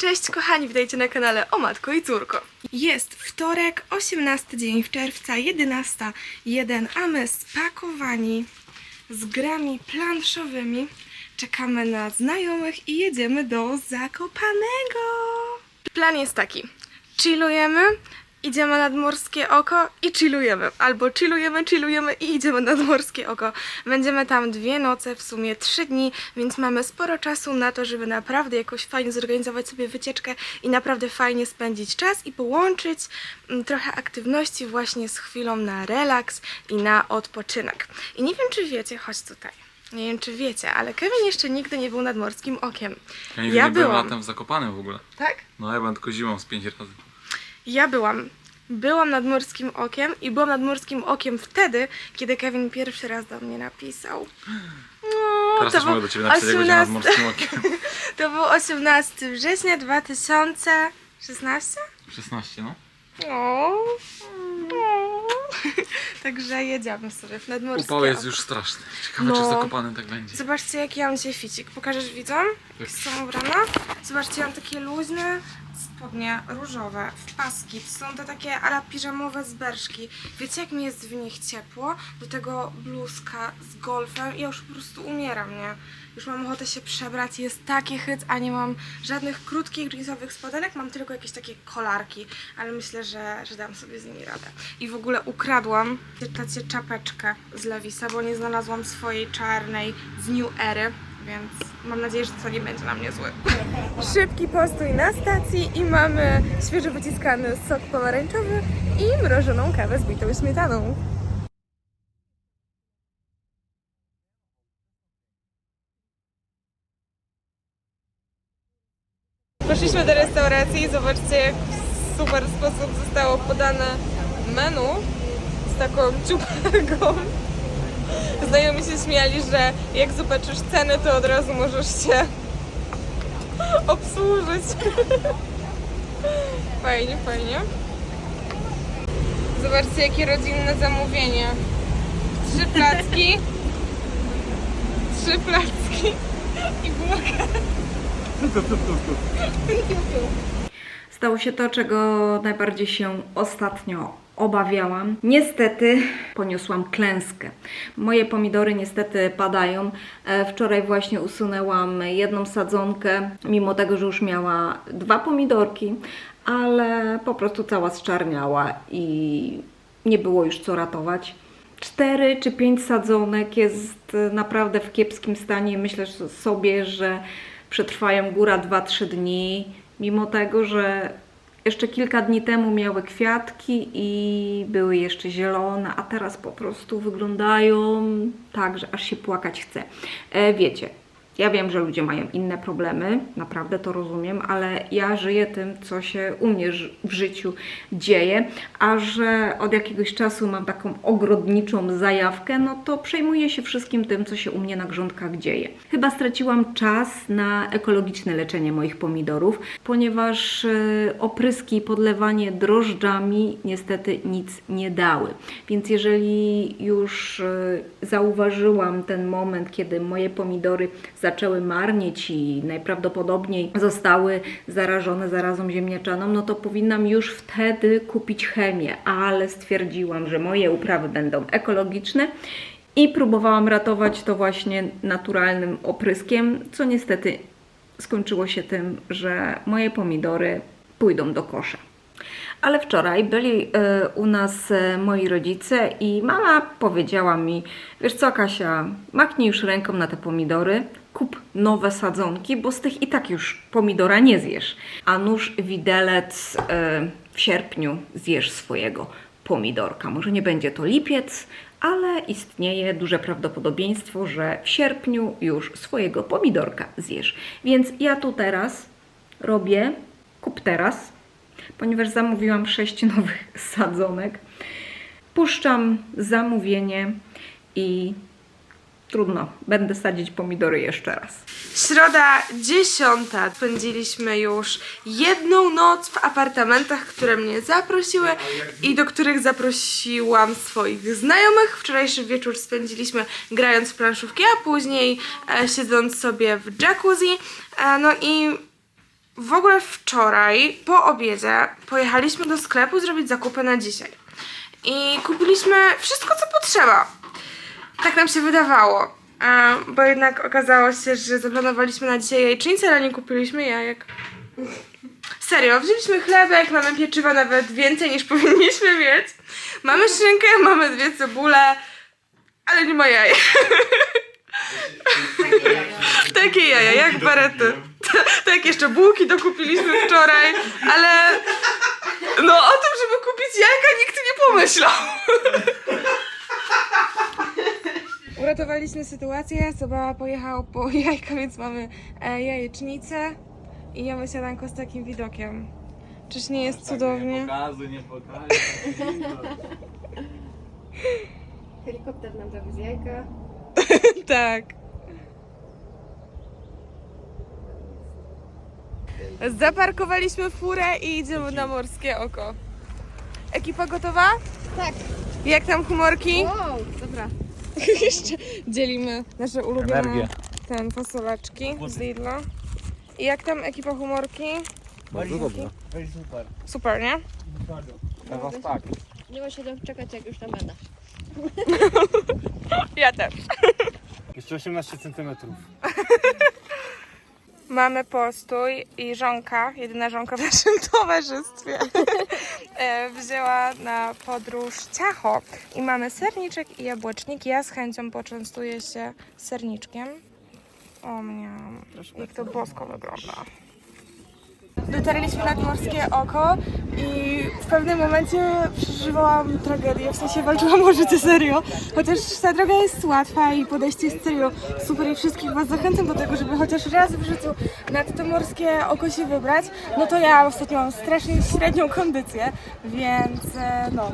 Cześć kochani, witajcie na kanale O Matko i Córko. Jest wtorek, 18 dzień w czerwca, 11.01, a my spakowani z grami planszowymi. Czekamy na znajomych i jedziemy do Zakopanego. Plan jest taki. Chillujemy, idziemy nad Morskie Oko i chillujemy. Albo chillujemy, chillujemy i idziemy nad Morskie Oko. Będziemy tam dwie noce, w sumie trzy dni, więc mamy sporo czasu na to, żeby naprawdę jakoś fajnie zorganizować sobie wycieczkę i naprawdę fajnie spędzić czas i połączyć mm, trochę aktywności właśnie z chwilą na relaks i na odpoczynek. I nie wiem, czy wiecie, chodź tutaj. Nie wiem, czy wiecie, ale Kevin jeszcze nigdy nie był nad Morskim Okiem. Ja nigdy nie byłem byłam. latem w Zakopanem w ogóle. Tak? No ja byłem tylko zimą z pięć razy. Ja byłam. Byłam nad Morskim Okiem i byłam nad Morskim Okiem wtedy, kiedy Kevin pierwszy raz do mnie napisał. No, Teraz też mogę do ciebie napisać, jak będzie nad morskim okiem. to był 18 września 2016? 16, no. O, o. Także jedziemy sobie w nadmorskie Upał jest Oko. już straszny. Ciekawe, No. czy Zakopanem tak będzie. Zobaczcie, jaki ja mam dzisiaj ficik. Pokażesz widzom? Jak są ubrana? Zobaczcie, ja mam takie luźne spodnie różowe, w paski. To są te takie ala piżamowe zberszki. Wiecie, jak mi jest w nich ciepło? Do tego bluzka z golfem i ja już po prostu umieram, nie? Już mam ochotę się przebrać, jest taki hyc, a nie mam żadnych krótkich jeansowych spodenek, mam tylko jakieś takie kolarki, ale myślę, że, że dam sobie z nimi radę. I w ogóle ukradłam tacie czapeczkę z Lewisa, bo nie znalazłam swojej czarnej z New Ery, więc mam nadzieję, że to nie będzie na mnie zły. Szybki postój na stacji i mamy świeżo wyciskany sok pomarańczowy i mrożoną kawę z bitą śmietaną. Poszliśmy do restauracji i zobaczcie jak w super sposób zostało podane menu z taką ciuperką. Znajomi się śmiali, że jak zobaczysz ceny, to od razu możesz się obsłużyć. Fajnie, fajnie. Zobaczcie, jakie rodzinne zamówienie. Trzy placki. Trzy placki i bułka. Stało się to, czego najbardziej się ostatnio obawiałam. Niestety poniosłam klęskę. Moje pomidory niestety padają. E, Wczoraj właśnie usunęłam jedną sadzonkę, mimo tego, że już miała dwa pomidorki, ale po prostu cała zczarniała i nie było już co ratować. Cztery czy pięć sadzonek jest e, naprawdę w kiepskim stanie. Myślę sobie, że przetrwają góra 2-3 dni, mimo tego, że jeszcze kilka dni temu miały kwiatki i były jeszcze zielone, a teraz po prostu wyglądają tak, że aż się płakać chce. E, wiecie, ja wiem, że ludzie mają inne problemy, naprawdę to rozumiem, ale ja żyję tym, co się u mnie w życiu dzieje, a że od jakiegoś czasu mam taką ogrodniczą zajawkę, no to przejmuję się wszystkim tym, co się u mnie na grządkach dzieje. Chyba straciłam czas na ekologiczne leczenie moich pomidorów, ponieważ e, opryski i podlewanie drożdżami niestety nic nie dały. Więc jeżeli już e, zauważyłam ten moment, kiedy moje pomidory zaczęły marnieć i najprawdopodobniej zostały zarażone zarazą ziemniaczaną, no to powinnam już wtedy kupić chemię, ale stwierdziłam, że moje uprawy będą ekologiczne i próbowałam ratować to właśnie naturalnym opryskiem, co niestety skończyło się tym, że moje pomidory pójdą do kosza. Ale wczoraj byli e, u nas e, moi rodzice i mama powiedziała mi: Wiesz co, Kasia, machnij już ręką na te pomidory, kup nowe sadzonki, bo z tych i tak już pomidora nie zjesz. A nóż widelec e, w sierpniu zjesz swojego pomidorka. Może nie będzie to lipiec, ale istnieje duże prawdopodobieństwo, że w sierpniu już swojego pomidorka zjesz. Więc ja tu teraz robię kup teraz, ponieważ zamówiłam sześć nowych sadzonek. Puszczam zamówienie i trudno, będę sadzić pomidory jeszcze raz. Środa dziesiąta. Spędziliśmy już jedną noc w apartamentach, które mnie zaprosiły i do których zaprosiłam swoich znajomych. Wczorajszy wieczór spędziliśmy grając w planszówki, a później e, siedząc sobie w jacuzzi. E, no i w ogóle wczoraj po obiedzie pojechaliśmy do sklepu zrobić zakupy na dzisiaj. I kupiliśmy wszystko, co potrzeba. Tak nam się wydawało. A, bo jednak okazało się, że zaplanowaliśmy na dzisiaj jajecznicę, ale nie kupiliśmy jajek. Serio, wzięliśmy chlebek, mamy pieczywa nawet więcej niż powinniśmy mieć. Mamy szynkę, mamy dwie cebule, ale nie ma jaj. Takie jaja, jak barety. Tak, jeszcze bułki dokupiliśmy wczoraj, ale no o tym, żeby kupić jajka nikt nie pomyślał. Uratowaliśmy sytuację, Soba pojechał po jajka, więc mamy e, jajecznicę i jemy siadanko z takim widokiem. Czyż nie jest cudownie? pokazuj, nie pokazuj. Helikopter nam zawiezie jajka. Tak. Zaparkowaliśmy furę i idziemy na morskie oko. Ekipa gotowa? Tak. Jak tam humorki? Wow, dobra. Jeszcze dzielimy nasze ulubione Energię. ten fasolaczki z Lidla. I jak tam ekipa humorki? Bardzo dobrze. Super, nie? Teraz tak. Nie ma się doczekać, jak już tam będę. Ja też. Jeszcze 18 cm. Mamy postój i żonka, jedyna żonka w naszym towarzystwie, wzięła na podróż ciacho. I mamy serniczek i jabłecznik. Ja z chęcią poczęstuję się serniczkiem. O mnie, jak to bosko wygląda. Dotarliśmy nad Morskie Oko i w pewnym momencie przeżywałam tragedię, w sensie walczyłam o życie serio. Chociaż ta droga jest łatwa i podejście jest serio super i wszystkich Was zachęcam do tego, żeby chociaż raz w życiu nad to Morskie Oko się wybrać. No to ja ostatnio mam strasznie średnią kondycję, więc e, no.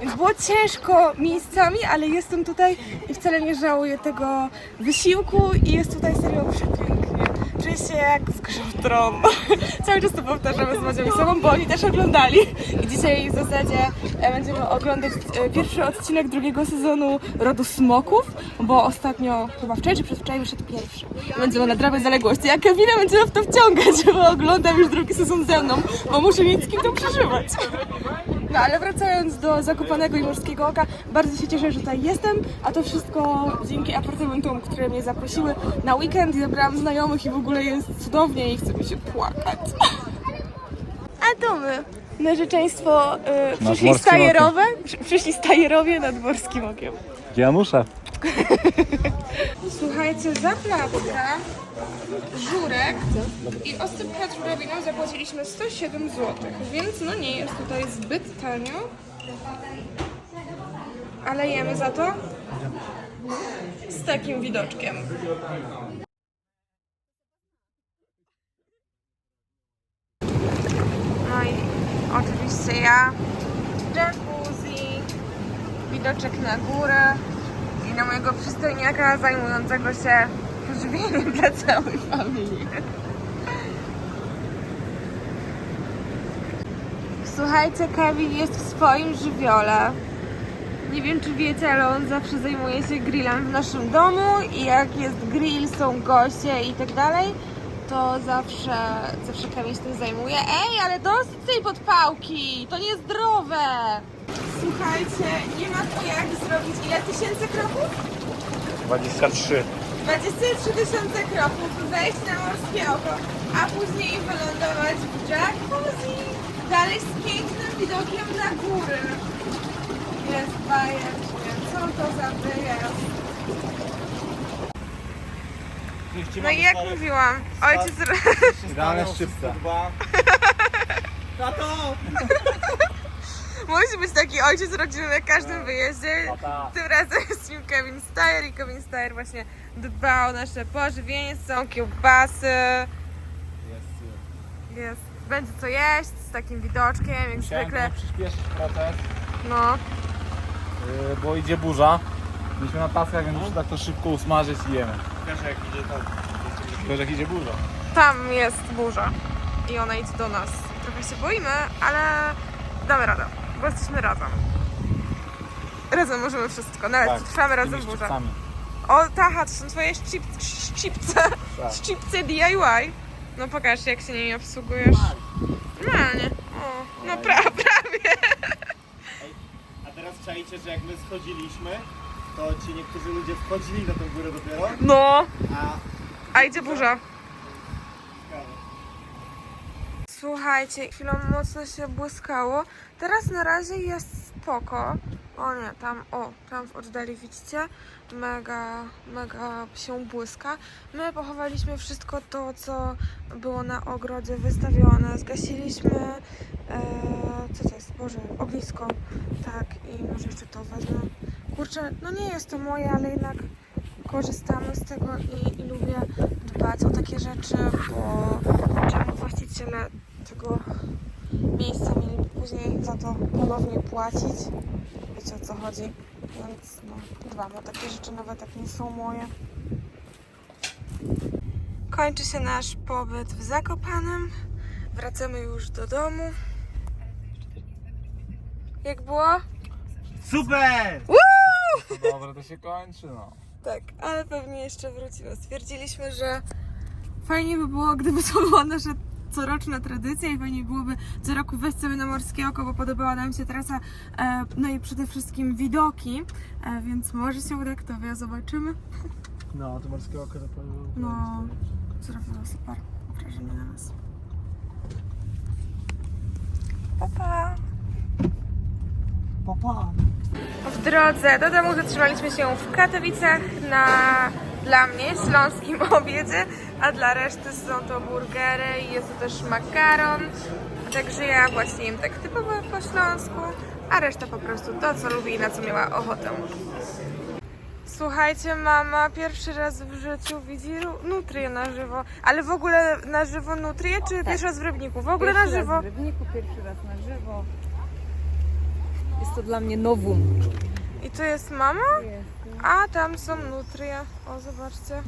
Więc było ciężko miejscami, ale jestem tutaj i wcale nie żałuję tego wysiłku i jest tutaj serio przepięknie. Czuję się jak w grze tron. Cały czas to powtarzamy z Madzią i sobą, bo oni też oglądali. I dzisiaj w zasadzie e, będziemy oglądać e, pierwszy odcinek drugiego sezonu Rodu Smoków, bo ostatnio, chyba wczoraj czy przedwczoraj wyszedł pierwszy. Będziemy nadrabiać zaległości. Ja Kevina będziemy w to wciągać, bo oglądam już drugi sezon ze mną, bo muszę mieć z kim to przeżywać. No ale wracając do Zakopanego i Morskiego Oka, bardzo się cieszę, że tutaj jestem, a to wszystko dzięki apartamentom, które mnie zaprosiły na weekend i zabrałam znajomych i w ogóle jest cudownie i chce mi się płakać. A to my, narzeczeństwo, yy, przyszli stajerowe, przy, przyszli stajerowie nad Morskim Okiem. Janusze. Słuchajcie, za placka, żurek i osypkę żurawiną zapłaciliśmy 107 zł, więc no nie jest tutaj zbyt tanio. Ale jemy za to z takim widoczkiem. No i oczywiście ja, jacuzzi, widoczek na górę na mojego przystojniaka zajmującego się pożywieniem dla całej familii. Słuchajcie, Kevin jest w swoim żywiole. Nie wiem, czy wiecie, ale on zawsze zajmuje się grillem w naszym domu i jak jest grill, są goście i tak dalej, to zawsze, zawsze Kevin się tym zajmuje. Ej, ale dosyć tej podpałki, to niezdrowe! Słuchajcie, nie ma tu jak zrobić ile tysięcy kroków? 23. 23 tysiące kroków, wejść na morskie oko, a później wylądować w jacuzzi, dalej z pięknym widokiem na góry. Jest bajecznie, co to za wyjazd? No i jak mówiłam, ojciec... Idealne szczypce. Musi być taki ojciec rodzinny na każdym wyjeździe. Tym razem jest nim Kevin Steyer i Kevin Steyer właśnie dba o nasze pożywienie, są kiełbasy. Jest. Będzie co jeść z takim widoczkiem, jak Musiałem zwykle. trochę przyspieszyć proces, No, yy, bo idzie burza. Byliśmy na taskach, więc muszę tak to szybko usmażyć i jemy. Wiesz jak idzie to? Wiesz jak idzie burza. tam jest burza i ona idzie do nas. Trochę się boimy, ale damy radę, bo jesteśmy razem. Razem możemy wszystko, nawet Tak, trwamy razem burzę. O, taha, to są twoje szczyp, szczypce, Tak. szczypce DIY. No pokaż, jak się nimi obsługujesz. Normalnie. O, no pra, prawie. A teraz czajcie, że jak my schodziliśmy, to ci niektórzy ludzie wchodzili na tę górę dopiero, No, a a idzie burza. Słuchajcie, chwilą mocno się błyskało. Teraz na razie jest spoko. O nie, tam, o, tam w oddali widzicie? Mega, mega się błyska. My pochowaliśmy wszystko to, co było na ogrodzie wystawione. Zgasiliśmy, e, co to jest, Boże, ognisko. Tak, i może jeszcze to wezmę. Kurczę, no nie jest to moje, ale jednak korzystamy z tego i, i lubię dbać o takie rzeczy, bo czemu właściciele tego miejsca mieli później za to ponownie płacić. Wiecie o co chodzi. Więc no, dbam o takie rzeczy, nawet jak nie są moje. Kończy się nasz pobyt w Zakopanem. Wracamy już do domu. Jak było? super! To dobre, to się kończy, no. Tak, ale pewnie jeszcze wrócimy. Stwierdziliśmy, że fajnie by było, gdyby to była nasza coroczna tradycja i fajnie byłoby co roku wejść sobie na Morskie Oko, bo podobała nam się trasa, e, no i przede wszystkim widoki, e, więc może się uda, kto wie, zobaczymy. No, to morskie oko to powiem. No, zrobiło super wrażenie na nas. Pa, pa. Papa! W drodze do domu zatrzymaliśmy się w Katowicach na dla mnie śląskim obiedzie, a dla reszty są to burgery i jest to też makaron. Także ja właśnie jem tak typowo po śląsku, a reszta po prostu to, co lubi i na co miała ochotę. Słuchajcie, mama pierwszy raz w życiu widzi nutrię na żywo. Ale w ogóle na żywo nutrię, czy pierwszy raz w Rybniku? W ogóle na żywo. w Rybniku, pierwszy raz na żywo. Jest to dla mnie nowum. I to jest mama? A tam są nutrie. O, zobaczcie.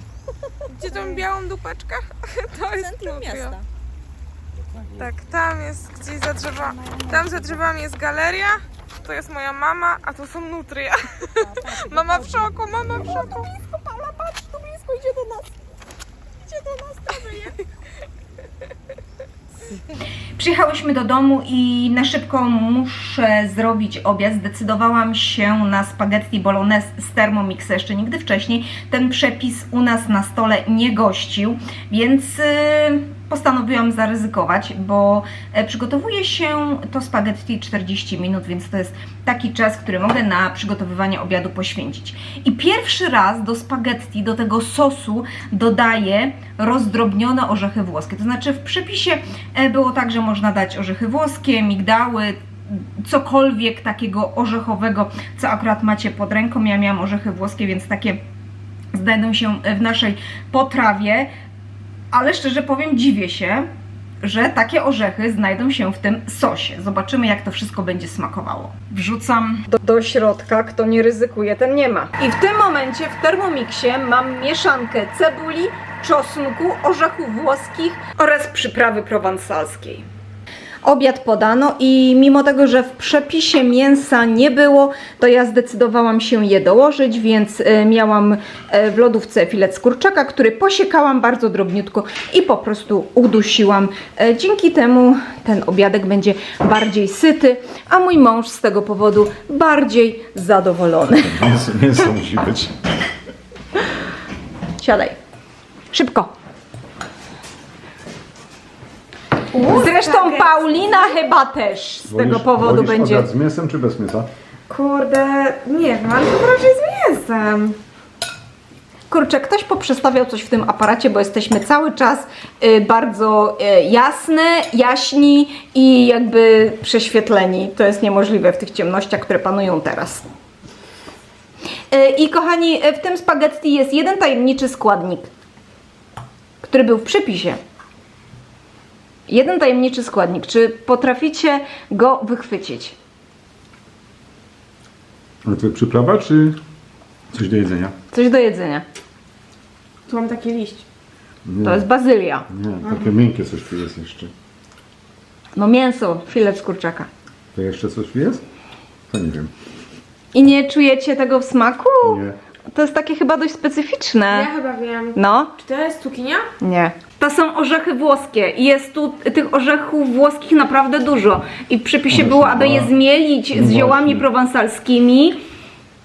Gdzie tą białą dupeczkę? To jest nutria. Tak, tam jest gdzieś za drzewami. Tam za drzewami jest galeria. To jest moja mama, a tu są nutrie. Mama w szoku, mama w szoku. Blisko, Paula, patrz, tu blisko, idzie do nas. Idzie do nas, tam jest. Przyjechałyśmy do domu i na szybko muszę zrobić obiad. Zdecydowałam się na spaghetti bolognese z Thermomixa jeszcze nigdy wcześniej. Ten przepis u nas na stole nie gościł, więc yy, postanowiłam zaryzykować, bo e, przygotowuje się to spaghetti 40 minut, więc to jest taki czas, który mogę na przygotowywanie obiadu poświęcić. I pierwszy raz do spaghetti, do tego sosu dodaję rozdrobnione orzechy włoskie. To znaczy w przepisie e, było tak, że można dać orzechy włoskie, migdały, cokolwiek takiego orzechowego, co akurat macie pod ręką. Ja miałam orzechy włoskie, więc takie znajdą się w naszej potrawie, ale szczerze powiem, dziwię się, że takie orzechy znajdą się w tym sosie. Zobaczymy, jak to wszystko będzie smakowało. Wrzucam do, do środka, kto nie ryzykuje, ten nie ma. I w tym momencie w Thermomixie mam mieszankę cebuli, czosnku, orzechów włoskich oraz przyprawy prowansalskiej. Obiad podano i mimo tego, że w przepisie mięsa nie było, to ja zdecydowałam się je dołożyć, więc e, miałam e, w lodówce filet z kurczaka, który posiekałam bardzo drobniutko i po prostu udusiłam. E, Dzięki temu ten obiadek będzie bardziej syty, a mój mąż z tego powodu bardziej zadowolony. Mięso, mięso musi być. Siadaj. Szybko. Zresztą Paulina chyba też z tego Wolisz- powodu wolisz będzie. obiad z mięsem czy bez mięsa? Kurde, nie wiem, ale to raczej z mięsem. Kurczę, ktoś poprzestawiał coś w tym aparacie, bo jesteśmy cały czas y, bardzo y, jasne, jaśni i jakby prześwietleni. To jest niemożliwe w tych ciemnościach, które panują teraz. Y, I kochani, y, w tym spaghetti jest jeden tajemniczy składnik, który był w przepisie. Jeden tajemniczy składnik. Czy potraficie go wychwycić? Ale to przyprawa czy coś do jedzenia? Coś do jedzenia. Tu mam taki liść. Nie, To jest bazylia. nie takie miękkie coś tu jest jeszcze. No mięso, filet z kurczaka. To jeszcze coś tu jest? To nie wiem. I nie czujecie tego w smaku? Nie. To jest takie chyba dość specyficzne. Ja chyba wiem. No, Czy to jest cukinia? nie. To są orzechy włoskie i jest tu tych orzechów włoskich naprawdę dużo. I w przepisie One było, są aby je zmielić No z ziołami właśnie. prowansalskimi.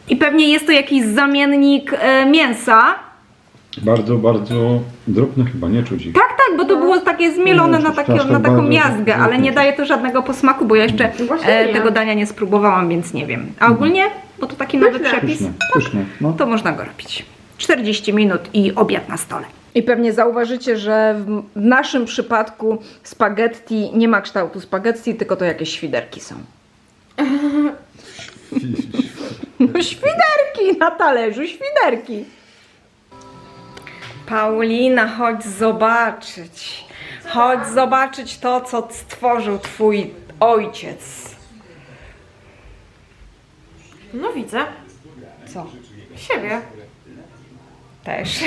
I pewnie jest to jakiś zamiennik e, mięsa. Bardzo, bardzo drobne chyba, nie czuć ich. Tak, tak, bo to było takie zmielone na, takie, na taką bardzo miazgę, ale nie daje to żadnego posmaku, bo ja jeszcze Właśnie e, nie. tego dania nie spróbowałam, więc nie wiem. A ogólnie, bo to taki nowy przepis, Pyszne, pyszne. No. to można go robić. 40 minut i obiad na stole. I pewnie zauważycie, że w naszym przypadku spaghetti nie ma kształtu spaghetti, tylko to jakieś świderki są. No świderki na talerzu, świderki. Paulina, chodź zobaczyć. Chodź zobaczyć to, co stworzył twój ojciec. No widzę. Co? Siebie. Też.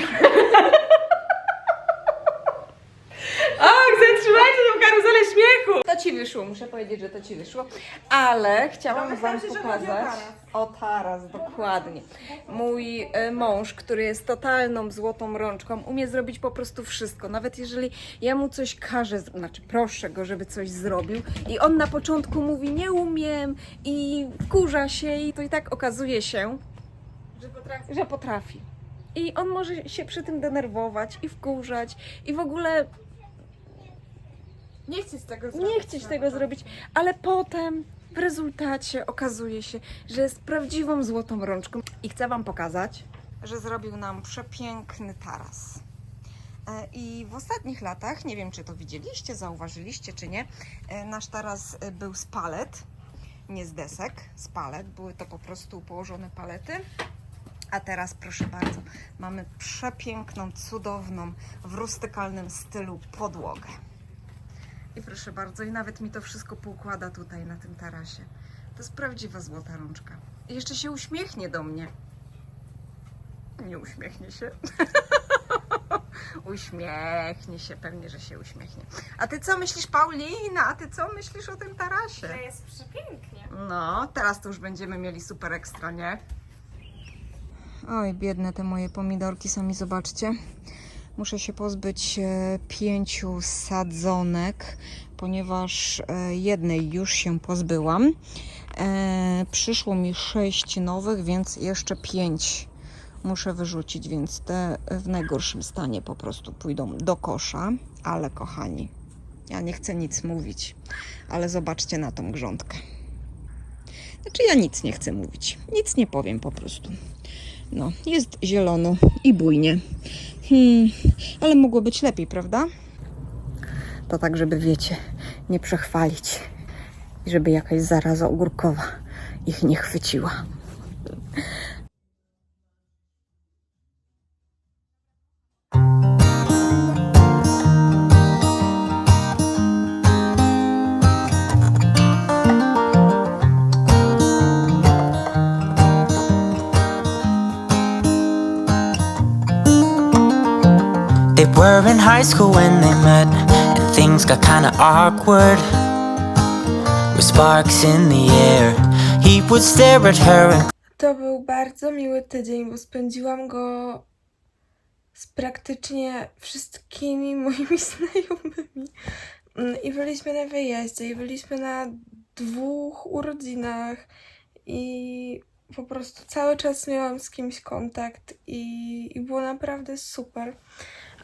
Ach, zatrzymajcie tą karuzelę śmiechu! To ci wyszło, muszę powiedzieć, że to ci wyszło. Ale chciałam wam pokazać. O taras, dokładnie. Mój e, mąż, który jest totalną złotą rączką, umie zrobić po prostu wszystko. Nawet jeżeli ja mu coś każę, zro- znaczy proszę go, żeby coś zrobił i on na początku mówi nie umiem i wkurza się i to i tak okazuje się, Że potrafię. że potrafi. I on może się przy tym denerwować i wkurzać i w ogóle Nie chcę z tego zrobić. nie chcieć tego zrobić, ale potem w rezultacie okazuje się, że jest prawdziwą złotą rączką. I chcę Wam pokazać, że zrobił nam przepiękny taras. E, I w ostatnich latach, nie wiem czy to widzieliście, zauważyliście czy nie, e, nasz taras e, był z palet, nie z desek, z palet. Były to po prostu położone palety. A teraz proszę bardzo, mamy przepiękną, cudowną, w rustykalnym stylu podłogę. I proszę bardzo, i nawet mi to wszystko poukłada tutaj na tym tarasie. To jest prawdziwa złota rączka. I jeszcze się uśmiechnie do mnie. Nie uśmiechnie się. uśmiechnie się, pewnie, że się uśmiechnie. A ty co myślisz, Paulina? A ty co myślisz o tym tarasie? To jest przepięknie. No, teraz to już będziemy mieli super ekstra, nie? Oj, biedne te moje pomidorki, sami zobaczcie. Muszę się pozbyć e, pięciu sadzonek, ponieważ e, jednej już się pozbyłam. E, przyszło mi sześć nowych, więc jeszcze pięć muszę wyrzucić, więc te w najgorszym stanie po prostu pójdą do kosza. Ale kochani, ja nie chcę nic mówić, ale zobaczcie na tą grządkę. Znaczy ja nic nie chcę mówić. Nic nie powiem po prostu. No, jest zielono i bujnie. Hmm, ale mogło być lepiej, prawda? To tak, żeby wiecie, nie przechwalić. I żeby jakaś zaraza ogórkowa ich nie chwyciła. High school when they met, and things got kinda awkward. With sparks in the air, he would stare at her and To był bardzo miły tydzień, bo spędziłam go z praktycznie wszystkimi moimi znajomymi. I byliśmy na wyjeździe, i byliśmy na dwóch urodzinach, i po prostu cały czas miałam z kimś kontakt, i, i było naprawdę super.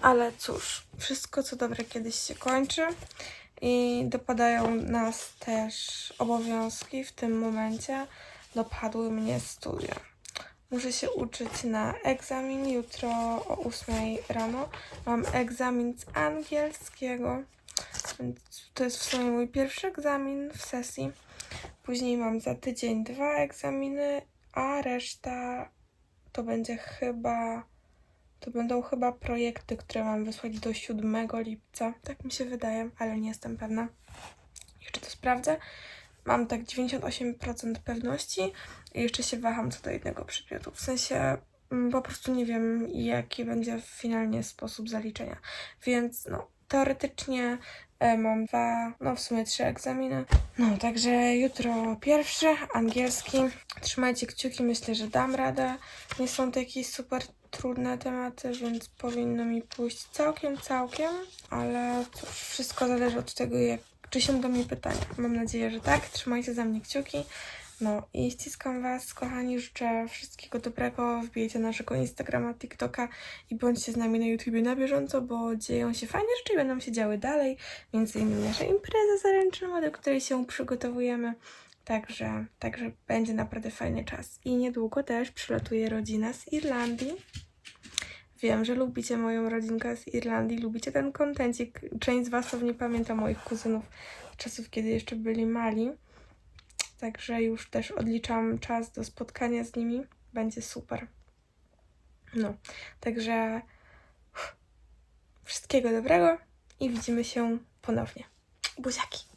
Ale cóż, wszystko co dobre kiedyś się kończy. I dopadają nas też obowiązki w tym momencie. Dopadły mnie studia. Muszę się uczyć na egzamin jutro o 8 rano. Mam egzamin z angielskiego. To jest w sumie mój pierwszy egzamin w sesji. Później mam za tydzień dwa egzaminy, a reszta to będzie chyba. To będą chyba projekty, które mam wysłać do 7 lipca. Tak mi się wydaje, ale nie jestem pewna. Jeszcze to sprawdzę. Mam tak 98% pewności i jeszcze się waham co do jednego przedmiotu. W sensie mm, po prostu nie wiem, jaki będzie finalnie sposób zaliczenia. Więc no, teoretycznie e, mam dwa, no w sumie trzy egzaminy. No, także jutro pierwszy, angielski. Trzymajcie kciuki, myślę, że dam radę. Nie są to jakieś super trudne tematy, więc powinno mi pójść całkiem, całkiem, ale cóż, wszystko zależy od tego, jak, czy się do mnie pytania. Mam nadzieję, że tak. Trzymajcie za mnie kciuki. No i ściskam Was, kochani, życzę wszystkiego dobrego. Wbijcie naszego Instagrama, TikToka i bądźcie z nami na YouTubie na bieżąco, bo dzieją się fajne rzeczy i będą się działy dalej. Między innymi nasza impreza zaręczynowa, do której się przygotowujemy. Także, także będzie naprawdę fajny czas. I niedługo też przylatuje rodzina z Irlandii. Wiem, że lubicie moją rodzinkę z Irlandii, lubicie ten kontencik. Część z Was pewnie pamięta moich kuzynów z czasów, kiedy jeszcze byli mali. Także już też odliczam czas do spotkania z nimi. Będzie super. No, także wszystkiego dobrego i widzimy się ponownie. Buziaki!